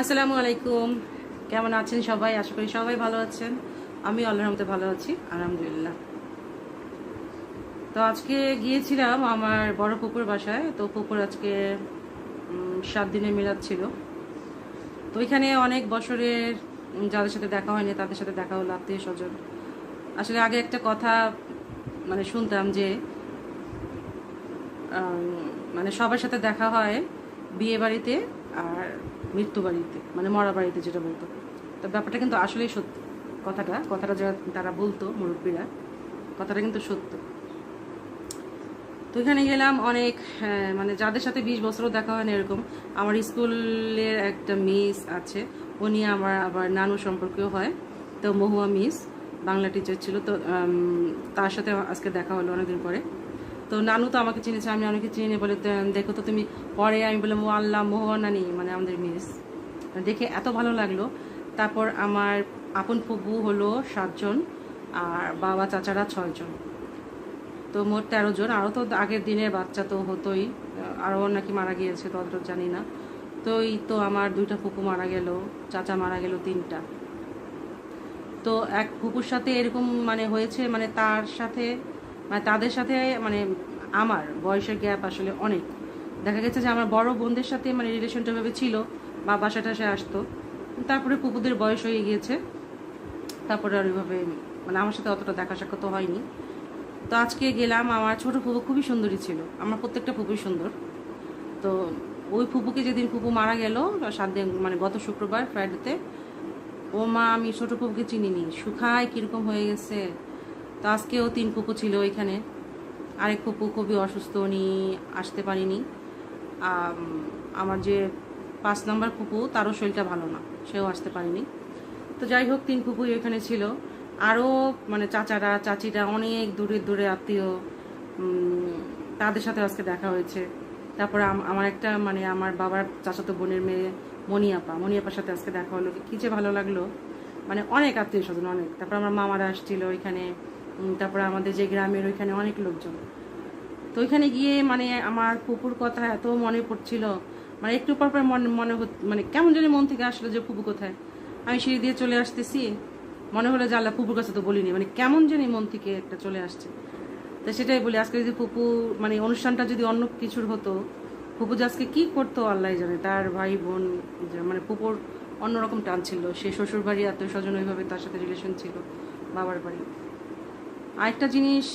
আসসালামু আলাইকুম। কেমন আছেন সবাই? আশা করি সবাই ভালো আছেন। আমি আল্লাহর রহমতে ভালো আছি, আলহামদুলিল্লাহ। তো আজকে গিয়েছিলাম আমার বড় পুকুর বাসায়। তো পুকুর আজকে সাত দিনে মিলাদ ছিল। তো ওইখানে অনেক বছরের যাদের সাথে দেখা হয়নি, তাদের সাথে দেখা হলো আত্মীয় স্বজন আসলে আগে একটা কথা মানে শুনতাম যে মানে সবার সাথে দেখা হয় বিয়ে বাড়িতে, আর মৃত্যু বাড়িতে মানে মরা বাড়িতে যেটা বলতো। তো ব্যাপারটা কিন্তু আসলেই সত্য। কথাটা কথাটা যারা তারা বলতো মুরব্বীরা কথাটা কিন্তু সত্য। তো এখানে গেলাম অনেক হ্যাঁ, মানে যাদের সাথে বিশ বছরও দেখা হয় না এরকম আমার স্কুলের একটা মিস আছে উনি আমার আবার নানু সম্পর্কেও হয় তো মহুয়া মিস বাংলা টিচার ছিল তো তার সাথে আজকে দেখা হলো অনেকদিন পরে। তো নানু তো আমাকে চিনেছে, আমি অনেকে চিনি বলে দেখো তো তুমি পরে আমি বললাম, ও আল্লাহ মহুয়া নানি মানে আমাদের মিস। দেখে এত ভালো লাগল। তারপর আমার আপন ফুবু হলো সাতজন, আর বাবা চাচারা ছয়জন। তো মোট তেরো জন। আরও তো আগের দিনের বাচ্চা তো হতোই। আরও নাকি মারা গিয়েছে, তো অতটা জানি না। তো এই তো আমার দুইটা ফুপু মারা গেল, চাচা মারা গেল তিনটা। তো এক ফুপুর সাথে এরকম মানে হয়েছে মানে তার সাথে মানে তাদের সাথে মানে আমার বয়সের গ্যাপ আসলে অনেক। দেখা গেছে যে আমার বড় বোনদের সাথে মানে রিলেশনটা ভাবে ছিল বা বাসা টাসে আসতো। তারপরে পুপুদের বয়স হয়ে গিয়েছে। তারপরে আর ওইভাবে মানে আমার সাথে অতটা দেখা সাক্ষাৎ হয়নি। তো আজকে গেলাম, আমার ছোট ফুপু খুবই সুন্দরী ছিল। আমার প্রত্যেকটা ফুপুই সুন্দর। তো ওই ফুপুকে যেদিন ফুপু মারা গেল, সাত দিন মানে গত শুক্রবার ফ্রাইডেতে ও মা আমি ছোট ফুপুকে চিনিনি। শুকায় কীরকম হয়ে গেছে তো আজকেও তিন ফুপু ছিল ওইখানে আরেক ফুপু খুবই অসুস্থ, উনি আসতে পারিনি। আমার যে পাঁচ নম্বর ফুপু, তারও শরীরটা ভালো না, সেও আসতে পারেনি। তো যাই হোক, তিন ফুপুই ওইখানে ছিল। আরও মানে চাচারা, চাচিরা অনেক দূরে দূরে আত্মীয় তাদের সাথে আজকে দেখা হয়েছে। তারপরে আমার একটা মানে আমার বাবার চাচাতো বোনের মেয়ে মনিয়াপা, মনিয়াপার সাথে আজকে দেখা হলো। কি যে ভালো লাগল। মানে অনেক আত্মীয় স্বজন, অনেক। তারপর আমার মামারা আসছিল ওইখানে তারপরে আমাদের যে গ্রামের ওইখানে অনেক লোকজন। তো ওইখানে গিয়ে মানে আমার পুকুর কথা এত মনে পড়ছিল মানে একটু পর পর মনে মনে মানে কেমন জানি মন থেকে আসলো যে পুপু কোথায়? আমি সিঁড়ি দিয়ে চলে আসতেছি। মনে হলো যে, আল্লাহ পুপুর কাছে তো বলিনি। মানে কেমন জানি মন থেকে একটা চলে আসছে। তো সেটাই বলি, আজকে যদি পুপু মানে অনুষ্ঠানটা যদি অন্য কিছুর হতো পুপু যে আজকে কি করতো, আল্লাহ জানে। তার ভাই বোন মানে পুপুর অন্যরকম টান ছিল। সে শ্বশুর বাড়ি আত্মীয় স্বজন ওইভাবে তার সাথে রিলেশন ছিল, বাবার বাড়ি। আরেকটা জিনিস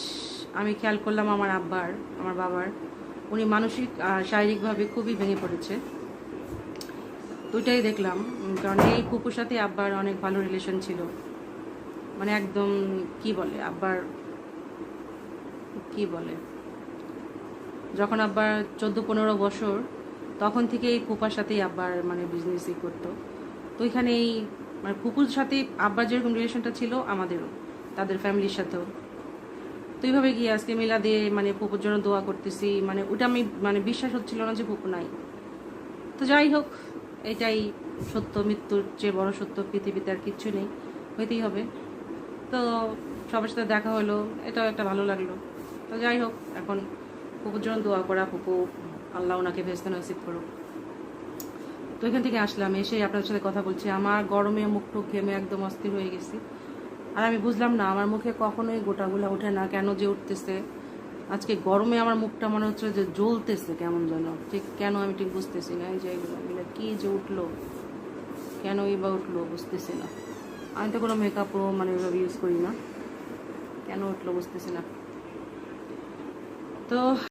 আমি খেয়াল করলাম আমার আব্বার, আমার বাবার। উনি মানসিক শারীরিকভাবে খুবই ভেঙে পড়েছে। দুইটাই দেখলাম কারণ এই পুপুর সাথে আব্বার অনেক ভালো রিলেশন ছিল। মানে একদম, কি বলে, আব্বার, কি বলে? যখন আব্বার চোদ্দ পনেরো বছর, তখন থেকে এই ফুপার সাথেই আব্বার মানে বিজনেসই করতো। তো এখানে এই মানে ফুপুর সাথে আব্বার যেরকম রিলেশনটা ছিল, আমাদেরও, তাদের ফ্যামিলির সাথেও। তো এইভাবে গিয়ে আজকে মেলা দিয়ে মানে ফুপুর জন্য দোয়া করতেছি মানে ওটা আমি মানে বিশ্বাস হচ্ছিল না যে ফুপু নাই। তো যাই হোক, এটাই সত্য, মৃত্যুর যে বড় সত্য পৃথিবীতে আর কিচ্ছু নেই, হইতেই হবে। তো সবার সাথে দেখা হলো, এটাও একটা ভালো লাগল। তো যাই হোক, এখন ফুপুর জন্য দোয়া করা, ফুপু আল্লাহ ওনাকে ভেস্তে নসিব করুক। তো এখান থেকে আসলাম, এসে আপনার সাথে কথা বলছি। আমার গরমে মুখ টুক ঘেমে একদম অস্থির হয়ে গেছি। আর আমি বুঝলাম না, আমার মুখে কখনোই গোটাগুলা ওঠে না, কেন যে উঠতেছে। আজকে গরমে আমার মুখটা মনে হচ্ছে যে জ্বলতেছে কেমন যেন। ঠিক কেন আমি ঠিক বুঝতেছি না, এই যে এগুলো কি যে উঠল, কেনই বা উঠল বুঝতেছি না। আমি তো কোনো মেকআপও মানে ওইভাবে ইউজ করি না। কেন উঠল বুঝতেছি না। তো